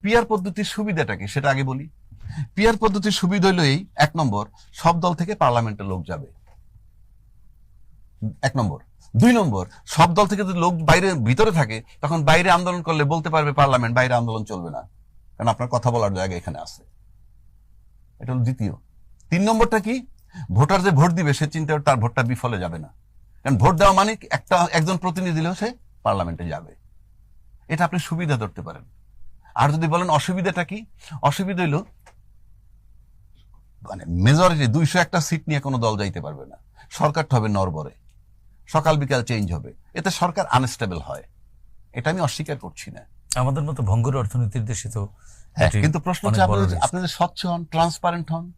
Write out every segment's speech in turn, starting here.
Peer পদ্ধতির সুবিধাটা কি? সেটা আগে বলি। পিয়ার পদ্ধতির সুবিধা হলো এই, এক নম্বর, সব দল থেকে পার্লামেন্টের লোক যাবে। এক নম্বর। দুই নম্বর, সব দল থেকে যদি লোক বাইরে, ভিতরে থাকে, তখন বাইরে আন্দোলন করলে বলতে পারবে পার্লামেন্ট, বাইরে আন্দোলন চলবে না। কারণ আপনার কথা বলার জায়গা এখানে আছে। এটা হলো দ্বিতীয়। তিন নম্বরটা কি? ভোটার যে ভোট দিবে, সে চিন্তা তার ভোটটা বিফলে যাবে না। কারণ ভোট দেওয়া মানে একটা, একজন প্রতিনিধি দিলেও সে পার্লামেন্টে যাবে। এটা আপনি সুবিধা ধরতে পারেন। আর যদি বলেন অসুবিধাটা কি? অসুবিধা হইল মানে মেজরিটি দুইশো একটা সিট নিয়ে কোনো দল যাইতে পারবে না। সরকারটা হবে নরবরে সকাল বিকাল চেঞ্জ হবে। এতে সরকার আনস্টেবল হয়। এটা আমি অস্বীকার করছি না। আমাদের মতো ভঙ্গুর অর্থনীতির দেশে তো হ্যাঁ, কিন্তু প্রশ্ন হচ্ছে আপনাদের স্বচ্ছ হন ট্রান্সপারেন্ট হন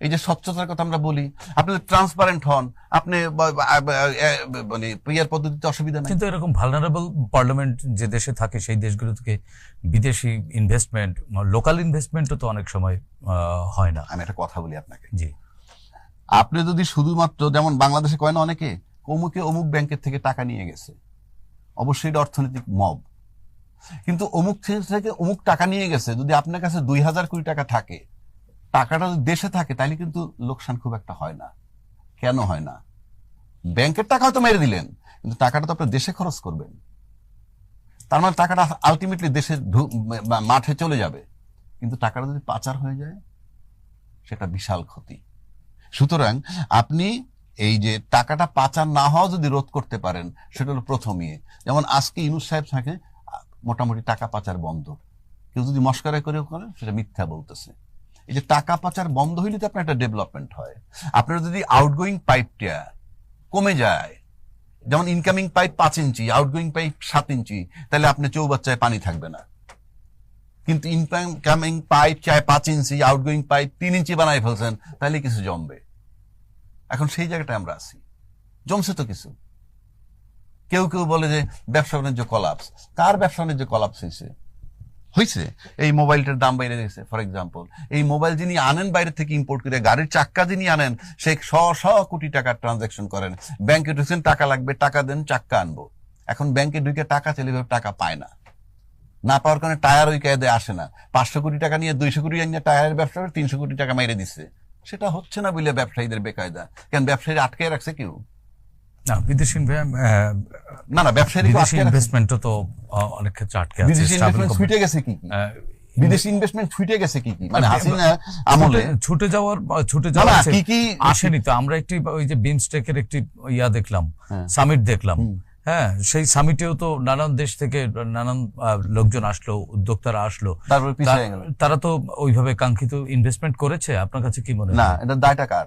এই যে স্বচ্ছতার কথা আমরা বলি আপনাদের ট্রান্সপারেন্ট হন আপনি মানে পিয়ার পদ্ধতিতে অসুবিধা নেই। কিন্তু এরকম ভালনারেবল পার্লামেন্ট যে দেশে থাকে সেই দেশগুলো থেকে বিদেশি ইনভেস্টমেন্ট লোকাল ইনভেস্টমেন্টও তো অনেক সময় হয় না। আমি একটা কথা বলি আপনাকে। জি। আপনি যদি শুধুমাত্র যেমন বাংলাদেশে কয় না অনেকে অমুকে অমুক ব্যাংকের থেকে টাকা নিয়ে গেছে। অবশ্যই এটা অর্থনৈতিক মব। কিন্তু অমুক থেকে অমুক টাকা নিয়ে গেছে যদি আপনার কাছে দুই হাজার কোটি টাকা থাকে টাকাটা যদি দেশে থাকে তাহলে কিন্তু লোকসান খুব একটা হয় না। কেন হয় না? ব্যাংকের টাকা হয়তো মেরে দিলেন, কিন্তু টাকাটা তো আপনি দেশে খরচ করবেন। তার মানে টাকাটা আলটিমেটলি দেশে মাঠে চলে যাবে। কিন্তু টাকাটা যদি পাচার হয়ে যায়, সেটা বিশাল ক্ষতি। সুতরাং আপনি এই যে টাকাটা পাচার না হওয়া যদি রোধ করতে পারেন, সেটা হলো প্রথম ইয়ে। যেমন আজকে ইনুস সাহেব থাকে মোটামুটি টাকা পাচার বন্ধ। কেউ যদি মস্করা করে করেন সেটা মিথ্যা বলতেছে। এই যে টাকা পাচার বন্ধ হইলে তো আপনার একটা ডেভেলপমেন্ট হয়। আপনার যদি আউটগোয়িং পাইপটা কমে যায়, যেমন ইনকামিং পাইপ পাঁচ ইঞ্চি আউটগোয়িং পাইপ সাত ইঞ্চি, তাহলে আপনি চৌবাচ্চায় পানি থাকবে না। কিন্তু ইনকামিং পাইপ চায় পাঁচ ইঞ্চি আউটগোয়িং পাইপ তিন ইঞ্চি বানাই ফেলছেন, তাহলে কিছু জমবে। এখন সেই জায়গাটায় আমরা আছি। জমছে তো কিছু। কেউ কেউ বলে যে ব্যবসা বাণিজ্য কলাপস কার ব্যবসা বাণিজ্য কলাপস হয়েছে হয়েছে এই মোবাইলটার দাম বাইরে গেছে ফর এক্সাম্পল এই মোবাইল যিনি আনেন বাইরে থেকে ইম্পোর্ট করে, গাড়ির চাক্কা যিনি আনেন, সে শ শ কোটি টাকার ট্রানজাকশন করেন। ব্যাংকে ঢুকছেন, টাকা লাগবে, টাকা দেন, চাক্কা আনব। এখন ব্যাংকে ঢুকে টাকা চাইলে টাকা পায় না। না পাওয়ার কারণে টায়ার ওই কায়দে আসে না। পাঁচশো কোটি টাকা নিয়ে দুইশো কোটি নিয়ে টায়ারের ব্যবসা করে তিনশো কোটি টাকা মাইরে দিচ্ছে সেটা হচ্ছে না বলে ব্যবসায়ীদের বেকায়দা। কেন, ব্যবসায়ীরা আটকে রাখছে কেউ? না বিদেশি না না ব্যবসায়ীরা কেউ বিদেশি আটকে ইনভেস্টমেন্টও তো অনেক ক্ষেত্রে আটকে আছে বিদেশি ইনভেস্টমেন্ট ছুটে গেছে কি কি? বিদেশি ইনভেস্টমেন্ট ছুটে গেছে কি কি? মানে হাসিনা আমলে ছুটে- যাওয়ার ছুটে যাওয়ার কি কি আসেনি তো। আমরা একটি ওই যে বিমস্টেকের একটি ইয়া দেখলাম হ্যাঁ। সামিট দেখলাম। হ্যাঁ সেই সামিটেও তো নানান দেশ থেকে নানান লোকজন আসলো উদ্যোক্তারা আসলো। তারপর তারা তো ওইভাবে কাঙ্ক্ষিত ইনভেস্টমেন্ট করেছে আপনার কাছে কি মনে হয়? না এটা দায়টা কার?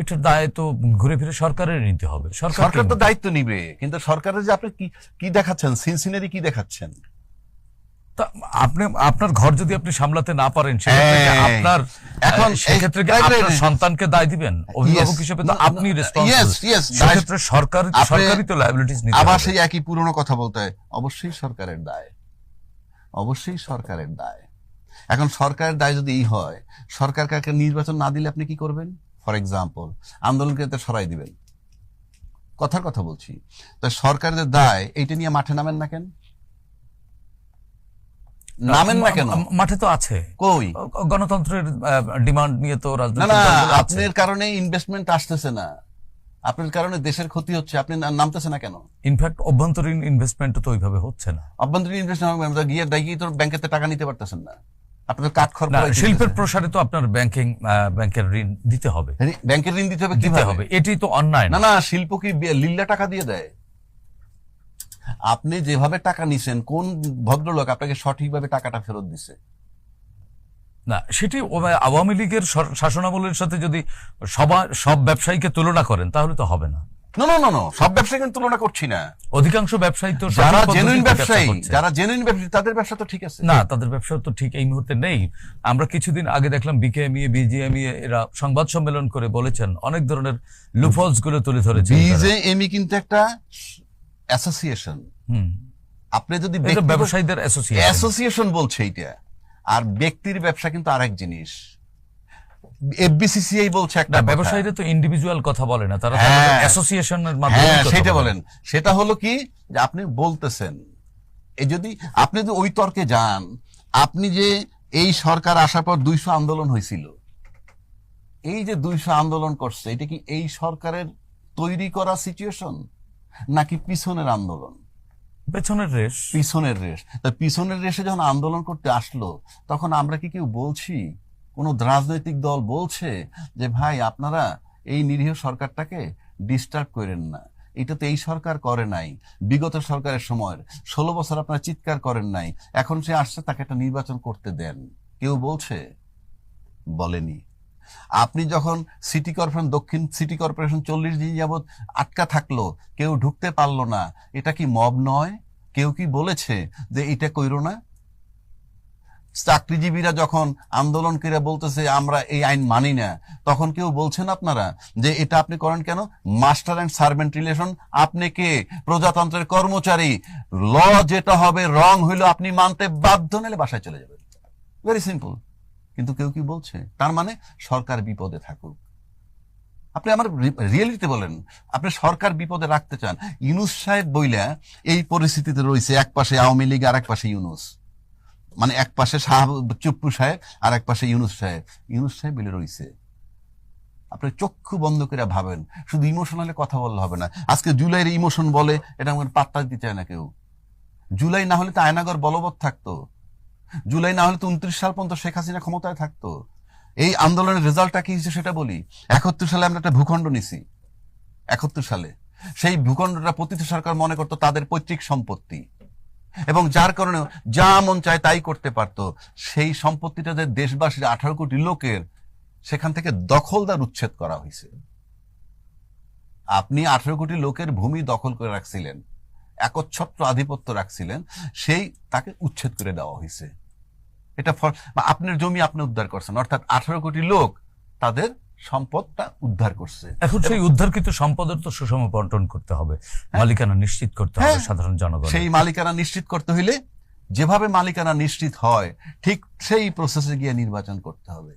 এটার দায় তো ঘুরে ফিরে সরকারের নিতে হবে। সরকার সরকার তো দায়িত্ব নিবে কিন্তু সরকারের যে আপনি কি কি দেখাচ্ছেন? সিনসিনারি কি দেখাচ্ছেন? আপনি আপনার ঘর যদি আপনি সামলাতে না পারেন সেক্ষেত্রে হ্যাঁ। আপনার এখন সেক্ষেত্রে কি আপনার. সন্তানকে দায় দিবেন? অভিভাবক হিসেবে তো আপনি সেক্ষেত্রে সরকার সরকারই তো নিতে আবার সেই একই পুরনো কথা বলতে হয়। অবশ্যই সরকারের দায়। অবশ্যই সরকারের দায়। এখন সরকারের দায় যদি এই হয় সরকার কাকে নির্বাচন না দিলে আপনি কি করবেন? ফর এক্সাম্পল আন্দোলনকে তো সরাই দিবেন। কথার কথা বলছি। তো সরকারের দায় এইটা নিয়ে মাঠে নামেন না কেন? নামেন না কেন? মাঠে তো আছে। কই? গণতন্ত্রের ডিমান্ড নিয়ে তো আছে। আপনার কারণে ইনভেস্টমেন্ট আসতেছে না। আপনার কারণে দেশের ক্ষতি হচ্ছে আপনি নামতেছে না কেন? ইনফ্যাক্ট অভ্যন্তরীণ ইনভেস্টমেন্ট তো ওইভাবে হচ্ছে না। অভ্যন্তরীণ ইনভেস্টমেন্ট গিয়ে দেখি তো ব্যাংকেতে টাকা নিতে পারতেছেন না। আপনাদের কাঠ খরচ শিল্পের প্রসারে তো আপনার ব্যাংকিং ব্যাংকের ঋণ দিতে হবে। ব্যাংকের ঋণ দিতে হবে দিতে হবে। এটি তো অন্যায় না। না শিল্প কি লিল্লা টাকা দিয়ে দেয়? আপনি যেভাবে টাকা নিছেন কোন ভদ্রলোক আপনাকে সঠিকভাবে টাকাটা ফেরত দিছে? না সেটি আওয়ামী লীগের শাসনামলের সাথে যদি সবার সব ব্যবসায়ীকে তুলনা করেন তাহলে তো হবে না। না না না না সব ব্যবসায়ী কিন্তু তুলনা করছি না। অধিকাংশ ব্যবসায়ী তো যারা জেনুইন ব্যবসায়ী যারা জেনুইন ব্যবসায়ী তাদের ব্যবসা তো ঠিক আছে। না তাদের ব্যবসা তো ঠিক এই মুহূর্তে নেই। আমরা কিছুদিন আগে দেখলাম বিকেএমইএ বিজিএমইএ এরা সংবাদ সম্মেলন করে বলেছেন অনেক ধরনের লুফলসগুলো তুলে ধরেছে বিজেএমই কিন্তু একটা অ্যাসোসিয়েশন আপনি যদি ব্যবসায়ীদের অ্যাসোসিয়েশন অ্যাসোসিয়েশন বলছে এইটা। আর ব্যক্তির ব্যবসা কিন্তু আরেক জিনিস। এফবিসিসিআই বলছে একটা ব্যবসায়ীরা তো ইন্ডিভিজুয়াল কথা বলে না তারা। অ্যাসোসিয়েশনের মাধ্যমে হ্যাঁ সেটা বলেন। সেটা হলো কি যে আপনি বলতেছেন এই যদি আপনি যদি ওই তর্কে যান আপনি যে এই সরকার আসার পর দুইশো আন্দোলন হয়েছিল এই যে দুইশো আন্দোলন করছে এটা কি এই সরকারের তৈরি করা সিচুয়েশন নাকি পিছনের আন্দোলন? পেছনের রেশ। পিছনের রেশ। পিছনের রেশে যখন আন্দোলন করতে আসলো তখন আমরা কি কেউ বলছি? কোন রাজনৈতিক দল বলছে যে, ভাই, আপনারা এই নিরীহ সরকারটাকে ডিস্টার্ব করেন না। এটা তো এই সরকার করে নাই। বিগত সরকারের সময়ের ষোলো বছর আপনারা চিৎকার করেন নাই। এখন সে আসছে, তাকে একটা নির্বাচন করতে দেন। কেউ বলছে? বলেনি। আপনি যখন সিটি কর্পোরেশন দক্ষিণ সিটি কর্পোরেশন চল্লিশ দিন যাবৎ আটকা থাকল, কেউ ঢুকতে পারল না। এটা কি মব নয়? কেউ কি বলেছে যে, এটা কইরো না? চাকরিজীবীরা যখন আন্দোলন করে বলতেছে, আমরা এই আইন মানি না, তখন কেউ বলছেন আপনারা যে, এটা আপনি করেন কেন? মাস্টার অ্যান্ড সার্ভেন্ট রিলেশন, আপনি কে? প্রজাতন্ত্রের কর্মচারী। ল যেটা হবে রং হইল আপনি মানতে বাধ্য নিলে বাসায় চলে যাবেন। ভেরি সিম্পল কিন্তু কেউ কি বলছে? তার মানে সরকার বিপদে থাকুক। আপনি আমার রিয়েলিটিতে বলেন, আপনি সরকার বিপদে রাখতে চান। ইউনুস সাহেব বইলা, এই পরিস্থিতিতে রয়েছে, এক পাশে আওয়ামী লীগ আর এক পাশে ইউনুস। মানে এক পাশে শাহ চুপ্পু সাহেব আর এক পাশে ইউনুস সাহেব। ইউনুস সাহেব বলে রয়েছে আপনি চক্ষু বন্ধ করে ভাবেন। শুধু ইমোশনালে কথা বললে হবে না। আজকে জুলাইয়ের ইমোশন বলে, এটা আমার পাত্তা দিতে চায় না কেউ। জুলাই না হলে তো আয়নাগর বলবৎ থাকতো। জুলাই না হলে তো উনত্রিশ সাল পর্যন্ত শেখ হাসিনা ক্ষমতায় থাকতো। এই আন্দোলনের রেজাল্টটা কি হয়েছে সেটা বলি। একাত্তর সালে আমরা একটা ভূখণ্ড নিছি। একাত্তর সালে। সেই ভূখণ্ডটা প্রতিটি সরকার মনে করতো তাদের পৈতৃক সম্পত্তি। এবং যার কারণে যা মন চায় তাই করতে পারতো। সেই সম্পত্তিটা যে দেশবাসীর আঠারো কোটি লোকের, সেখান থেকে দখলদার উচ্ছেদ করা হয়েছে। আপনি আঠারো কোটি লোকের ভূমি দখল করে রাখছিলেন, একচ্ছত্র আধিপত্য রাখছিলেন, সেই তাকে উচ্ছেদ করে দেওয়া হয়েছে। এটা আপনার জমি আপনি উদ্ধার করছেন, অর্থাৎ আঠারো কোটি লোক তাদের সম্পদটা উদ্ধার করছে। এখন সেই উদ্ধারকৃত সম্পদের তো সুষম বন্টন করতে হবে। মালিকানা নিশ্চিত করতে হবে হ্যাঁ। সাধারণ জনগণ সেই মালিকানা নিশ্চিত করতে হইলে যেভাবে মালিকানা নিশ্চিত হয় ঠিক সেই প্রসেসে গিয়ে নির্বাচন করতে হবে।